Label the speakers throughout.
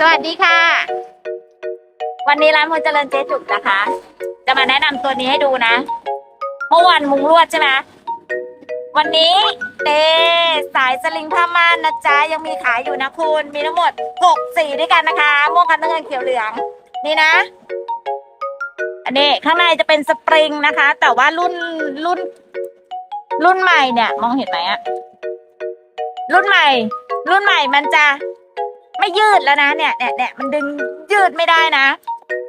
Speaker 1: สวัสดีค่ะ วันนี้ร้านพลเจริญเจ๊จุกนะคะ จะมาแนะนำตัวนี้ให้ดูนะ เมื่อวานมุงลวดใช่ไหมวันนี้เดสายสลิงผ้าม่านนะจ๊ะยังมีขายอยู่นะคุณ มีทั้งหมดหกสีด้วยกันนะคะ ม่วงคันน้ำเงินเขียวเหลือง นี่นะ อันนี้ข้างในจะเป็นสปริงนะคะ แต่ว่ารุ่นรุ่น รุ่นใหม่เนี่ย มองเห็นไหมอะรุ่นใหม่ รุ่นใหม่มันจะ ไม่ยืดแล้วนะเนี่ยเนี่ยเนี่ยมันดึงยืดไม่ได้นะ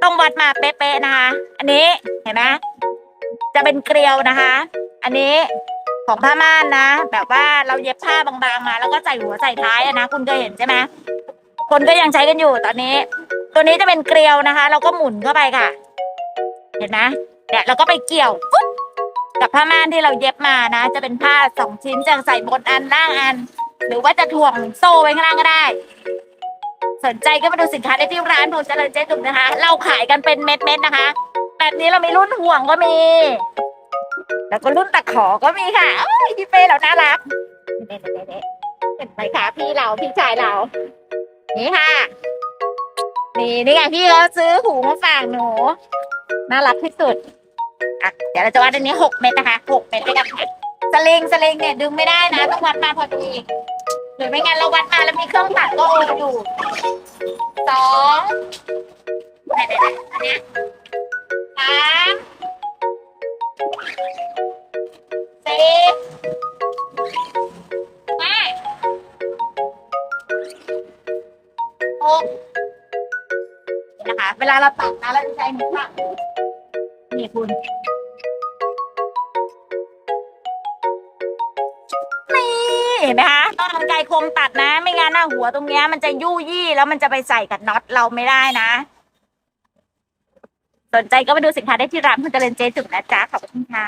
Speaker 1: ต้องวัดมาเป๊ะๆนะคะ อันนี้เห็นไหมจะเป็นเกลียวนะคะ อันนี้ของผ้าม่านนะ แบบว่าเราเย็บผ้าบางๆมา แล้วก็ใส่หัวใส่ท้ายอะนะคุณเคยเห็นใช่ไหมคนก็ยังใช้กันอยู่ตอนนี้ ตัวนี้จะเป็นเกลียวนะคะ เราก็หมุนเข้าไปค่ะ เห็นไหมเนี่ยเราก็ไปเกี่ยวปุ๊บกับผ้าม่านที่เราเย็บมานะ จะเป็นผ้าสองชิ้นจะใส่บนอันล่างอัน หรือว่าจะถ่วงโซ่ไว้ข้างล่างก็ได้ สนใจก็มาดูสินค้าได้ที่ร้านผมเจริญเจ๊ตุ่มนะคะ เราขายกันเป็นเม็ดๆนะคะ แบบนี้เรามีรุ่นห่วงก็มี แล้วก็รุ่นตะขอก็มีค่ะอ้ยพี่เป้เราน่ารักเด็ดๆเห็นไหมคะพี่เราพี่ชายเรา นี่ค่ะ นี่นี่ไงพี่เขาซื้อหูมาฝากหนูน่ารักที่สุดอะเดี๋ยวเราจะวัดอันนี้หกเม็ดนะคะหกเม็ดด้วยกันค่ะสลิงสลิงเนี่ยดึงไม่ได้นะ ต้องวัดมาพอดี หรือไม่งั้นเราวัดมาแล้วมีเครื่องตัดก็โออยู่สองไหนๆๆอันเนี้ยสามสี่ห้าหกนี่นะคะ เวลาเราตัดนะเราจะใช้มือตัดนี่คุณ เห็นไหมคะต้องทำไกลคมตัดนะ ไม่งั้นนะหัวตรงเนี้ยมันจะยู่ยี่แล้วมันจะไปใส่กับน็อตเราไม่ได้นะ สนใจก็ไปดูสินค้าได้ที่ร้านคุณเจริญเจจุกนะจ๊ะขอบคุณค่ะ